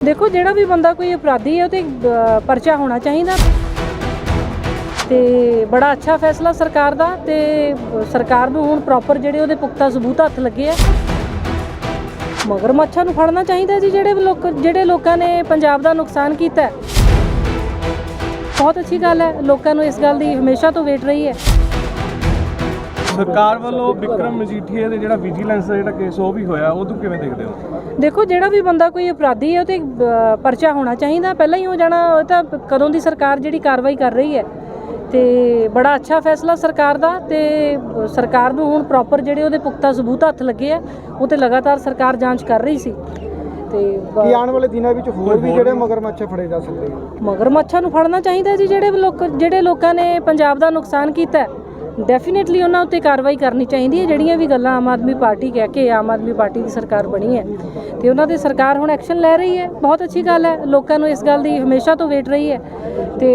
ਦੇਖੋ ਜਿਹੜਾ ਵੀ ਬੰਦਾ ਕੋਈ ਅਪਰਾਧੀ ਹੈ ਉਹ ਤੇ ਅ, ਪਰਚਾ ਹੋਣਾ ਚਾਹੀਦਾ। ਤੇ ਬੜਾ ਅੱਛਾ ਫੈਸਲਾ ਸਰਕਾਰ ਦਾ ਤੇ ਸਰਕਾਰ ਨੂੰ ਹੁਣ ਪ੍ਰੋਪਰ ਜਿਹੜੇ ਉਹਦੇ ਪੁਖਤਾ ਸਬੂਤ ਹੱਥ ਲੱਗੇ ਆ। ਮਗਰ ਮੱਛਾਂ ਨੂੰ ਫੜਨਾ ਚਾਹੀਦਾ ਜੀ ਜਿਹੜੇ ਲੋਕ ਜਿਹੜੇ ਲੋਕਾਂ ਨੇ ਪੰਜਾਬ ਦਾ ਨੁਕਸਾਨ ਕੀਤਾ ਹੈ। ਬਹੁਤ ਅੱਛੀ ਗੱਲ ਹੈ ਲੋਕਾਂ ਨੂੰ ਇਸ ਗੱਲ ਦੀ ਹਮੇਸ਼ਾ ਤੋਂ ਵੇਟ ਰਹੀ ਹੈ। ਸਰਕਾਰ ਵੱਲੋਂ ਵਿਕਰਮ ਮਜੀਠੀਆ ਦੇ ਜਿਹੜਾ ਵਿਜੀਲੈਂਸ ਦਾ ਜਿਹੜਾ ਕੇਸ ਉਹ ਵੀ ਹੋਇਆ ਉਹ ਤੋਂ ਕਿਵੇਂ ਦੇਖਦੇ ਹੋ? ਦੇਖੋ ਜਿਹੜਾ ਵੀ ਬੰਦਾ ਕੋਈ ਅਪਰਾਧੀ ਹੈ ਉਹ ਤੇ ਅ, ਪਰਚਾ ਹੋਣਾ ਚਾਹੀਦਾ। ਪਹਿਲਾਂ ਹੀ ਹੋ ਜਾਣਾ ਉਹ ਤਾਂ ਕਦੋਂ ਦੀ ਸਰਕਾਰ ਜਿਹੜੀ ਕਾਰਵਾਈ ਕਰ ਰਹੀ ਹੈ। ਤੇ ਬੜਾ ਅੱਛਾ ਫੈਸਲਾ ਸਰਕਾਰ ਦਾ ਤੇ ਸਰਕਾਰ ਨੂੰ ਹੁਣ ਪ੍ਰੋਪਰ ਜਿਹੜੇ ਉਹਦੇ ਪੁਖਤਾ ਸਬੂਤ ਹੱਥ ਲੱਗੇ ਆ ਉਹ ਤੇ ਲਗਾਤਾਰ ਸਰਕਾਰ ਜਾਂਚ ਕਰ ਰਹੀ ਸੀ। ਤੇ ਬ- ਕੀ ਆਉਣ ਵਾਲੇ ਦਿਨਾਂ ਵਿੱਚ ਹੋਰ ਵੀ ਜਿਹੜੇ ਮਗਰਮੱਛ ਫੜੇ ਜਾ ਸਕਦੇ ਆ? ਮਗਰ ਮੱਛਾਂ ਨੂੰ ਫੜਨਾ ਚਾਹੀਦਾ ਜੀ ਜਿਹੜੇ ਲੋਕ ਜਿਹੜੇ ਲੋਕਾਂ ਨੇ ਪੰਜਾਬ ਦਾ ਨੁਕਸਾਨ ਕੀਤਾ ਡੈਫੀਨਿਟਲੀ ਉਹਨਾਂ ਉੱਤੇ ਕਾਰਵਾਈ ਕਰਨੀ ਚਾਹੀਦੀ ਹੈ ਜਿਹੜੀਆਂ ਵੀ ਗੱਲਾਂ ਆਮ ਆਦਮੀ ਪਾਰਟੀ ਕਹਿ ਕੇ ਆਮ ਆਦਮੀ ਪਾਰਟੀ ਦੀ ਸਰਕਾਰ ਬਣੀ ਹੈ। ਤੇ ਉਹਨਾਂ ਦੀ ਸਰਕਾਰ ਹੁਣ ਐਕਸ਼ਨ ਲੈ ਰਹੀ ਹੈ ਬਹੁਤ ਅੱਛੀ ਗੱਲ ਹੈ ਲੋਕਾਂ ਨੂੰ ਇਸ ਗੱਲ ਦੀ ਹਮੇਸ਼ਾ ਤੋਂ ਵੇਟ ਰਹੀ ਹੈ। ਤੇ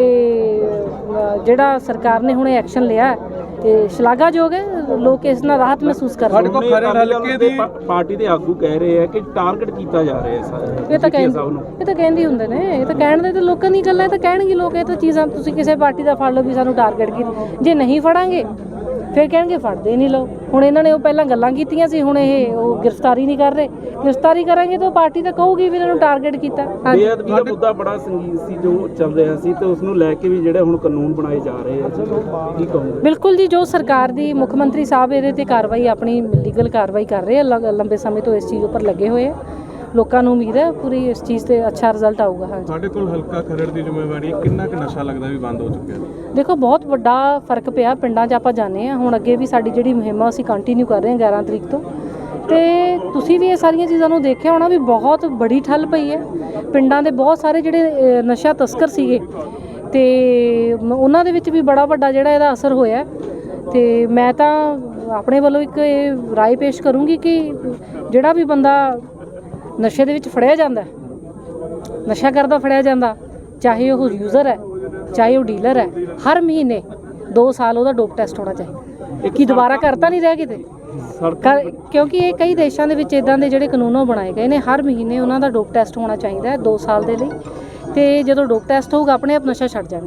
ਜਿਹੜਾ ਸਰਕਾਰ ਨੇ ਹੁਣ ਐਕਸ਼ਨ ਲਿਆ ਹੈ, ਤੇ ਸ਼ਲਾਘਾਯੋਗ ਹੈ ਲੋਕ ਇਸ ਨਾਲ ਰਾਹਤ ਮਹਿਸੂਸ ਕਰ ਰਹੇ ਸਾਡੇ ਨੇ। ਕੋਲ ਖਰੜ ਹਲਕੇ ਦੀ ਪਾਰਟੀ ਦੇ ਆਗੂ ਕਹਿ ਰਹੇ ਆ ਕਿ ਟਾਰਗੇਟ ਕੀਤਾ ਜਾ ਰਿਹਾ ਹੈ ਸਾਰੇ ਇਹ ਤਾਂ ਕਹਿੰਦੇ ਇਹ ਤਾਂ ਕਹਿੰਦੇ ਹੁੰਦੇ ਨੇ। ਇਹ ਤਾਂ ਕਹਿਣ ਦੇ ਤਾਂ ਲੋਕਾਂ ਦੀ ਗੱਲ ਹੈ ਤਾਂ ਕਹਿਣਗੇ ਲੋਕ ਇਹ ਤਾਂ ਚੀਜ਼ਾਂ ਤੁਸੀਂ ਕਿਸੇ ਪਾਰਟੀ ਦਾ ਫੜ ਲਓ ਵੀ ਸਾਨੂੰ ਟਾਰਗੇਟ ਕੀ ਜੇ ਨਹੀਂ ਫੜਾਂਗੇ ਫਿਰ ਕਹਿਣਗੇ ਫੜਦੇ ਨਹੀਂ ਲੋ ਹੁਣ ਇਹਨਾਂ ਨੇ ਉਹ ਪਹਿਲਾਂ ਗੱਲਾਂ ਕੀਤੀਆਂ ਸੀ ਹੁਣ ਇਹ ਉਹ ਗ੍ਰਿਫਤਾਰੀ ਨਹੀਂ ਕਰ ਰਹੇ। ਗ੍ਰਿਫਤਾਰੀ ਕਰਾਂਗੇ ਤਾਂ ਪਾਰਟੀ ਤਾਂ ਕਹੂਗੀ ਵੀ ਇਹਨਾਂ ਨੂੰ ਟਾਰਗੇਟ ਕੀਤਾ। ਹਾਂਜੀ। ਬੇਅਦਬੀ ਦਾ ਮੁੱਦਾ ਬੜਾ ਸੰਗੀਨ ਸੀ ਜੋ ਚੱਲ ਰਿਹਾ ਸੀ ਤੇ ਉਸ ਨੂੰ ਲੈ ਕੇ ਵੀ ਜਿਹੜੇ ਹੁਣ ਕਾਨੂੰਨ ਬਣਾਏ ਜਾ ਰਹੇ ਆ ਕੀ ਕਹੋਗੇ? ਬਿਲਕੁਲ ਜੀ ਜੋ ਸਰਕਾਰ ਦੀ ਮੁੱਖ ਮੰਤਰੀ ਸਾਹਿਬ ਇਹਦੇ ਤੇ ਕਾਰਵਾਈ ਆਪਣੀ ਲੀਗਲ ਕਾਰਵਾਈ ਕਰ ਰਹੇ ਆ ਲੰਬੇ ਸਮੇਂ ਤੋਂ ਇਸ ਚੀਜ਼ ਉੱਪਰ ਲੱਗੇ ਹੋਏ ਆ। ਲੋਕਾਂ ਨੂੰ ਉਮੀਦ ਹੈ ਪੂਰੀ ਇਸ ਚੀਜ਼ ਤੇ ਅੱਛਾ ਰਿਜ਼ਲਟ ਆਊਗਾ ਹਾਂਜੀ ਸਾਡੇ ਕੋਲ ਹਲਕਾ ਖਰੜ ਦੀ ਜ਼ਿੰਮੇਵਾਰੀ ਹੈ। ਕਿੰਨਾ ਕੁ ਨਸ਼ਾ ਲੱਗਦਾ ਵੀ ਬੰਦ ਹੋ ਚੁੱਕਿਆ ਦੇਖੋ ਬਹੁਤ ਵੱਡਾ ਫਰਕ ਪਿਆ ਪਿੰਡਾਂ 'ਚ ਆਪਾਂ ਜਾਂਦੇ ਆ ਹੁਣ ਅੱਗੇ ਵੀ ਸਾਡੀ ਜਿਹੜੀ ਮੁਹਿੰਮ ਆ ਅਸੀਂ ਕੰਟੀਨਿਊ ਕਰ ਰਹੇ ਹਾਂ 11 ਤਰੀਕ ਤੋਂ ਤੇ ਤੁਸੀਂ ਵੀ ਇਹ ਸਾਰੀਆਂ ਚੀਜ਼ਾਂ ਨੂੰ ਦੇਖਿਆ ਹੋਣਾ ਵੀ ਬਹੁਤ ਬੜੀ ਠੱਲ ਪਈ ਹੈ ਪਿੰਡਾਂ ਦੇ ਬਹੁਤ ਸਾਰੇ ਜਿਹੜੇ ਅ, ਨਸ਼ਾ ਤਸਕਰ ਸੀਗੇ ਤੇ ਮ- ਉਹਨਾਂ ਦੇ ਵਿੱਚ ਵੀ ਬੜਾ ਵੱਡਾ ਜਿਹੜਾ ਇਹਦਾ ਅਸਰ ਹੋਇਆ ਹੈ। ਤੇ ਮੈਂ ਤਾਂ ਆਪਣੇ ਵੱਲੋਂ ਇੱਕ ਇਹ رائے ਪੇਸ਼ ਕਰੂੰਗੀ ਕਿ ਜਿਹੜਾ ਵੀ ਬੰਦਾ ਨਸ਼ੇ ਦੇ ਵਿੱਚ ਫੜਿਆ ਜਾਂਦਾ ਨਸ਼ਾ ਕਰਦਾ ਫੜਿਆ ਜਾਂਦਾ। ਚਾਹੇ ਉਹ ਯੂਜ਼ਰ ਹੈ ਚਾਹੇ ਉਹ ਡੀਲਰ ਹੈ ਹਰ ਮਹੀਨੇ 2 ਸਾਲ ਉਹਦਾ ਡੋਪ ਟੈਸਟ ਹੋਣਾ ਚਾਹੀਦਾ। ਕਿ ਦੁਬਾਰਾ ਕਰਤਾ ਨਹੀਂ ਰਹਿ ਕਿਤੇ? ਕਿਉਂਕਿ ਇਹ ਕਈ ਦੇਸ਼ਾਂ ਦੇ ਵਿੱਚ ਇਦਾਂ ਦੇ ਜਿਹੜੇ ਕਾਨੂੰਨ ਬਣਾਏ ਗਏ ਨੇ ਹਰ ਮਹੀਨੇ ਉਹਨਾਂ ਦਾ ਡੋਪ ਟੈਸਟ ਹੋਣਾ ਚਾਹੀਦਾ ਹੈ 2 ਸਾਲ ਦੇ ਲਈ। ਤੇ ਜਦੋਂ ਡੋਪ ਟੈਸਟ ਹੋਊਗਾ ਆਪਣੇ ਆਪ ਨਸ਼ਾ ਛੱਡ ਜਾਣਾ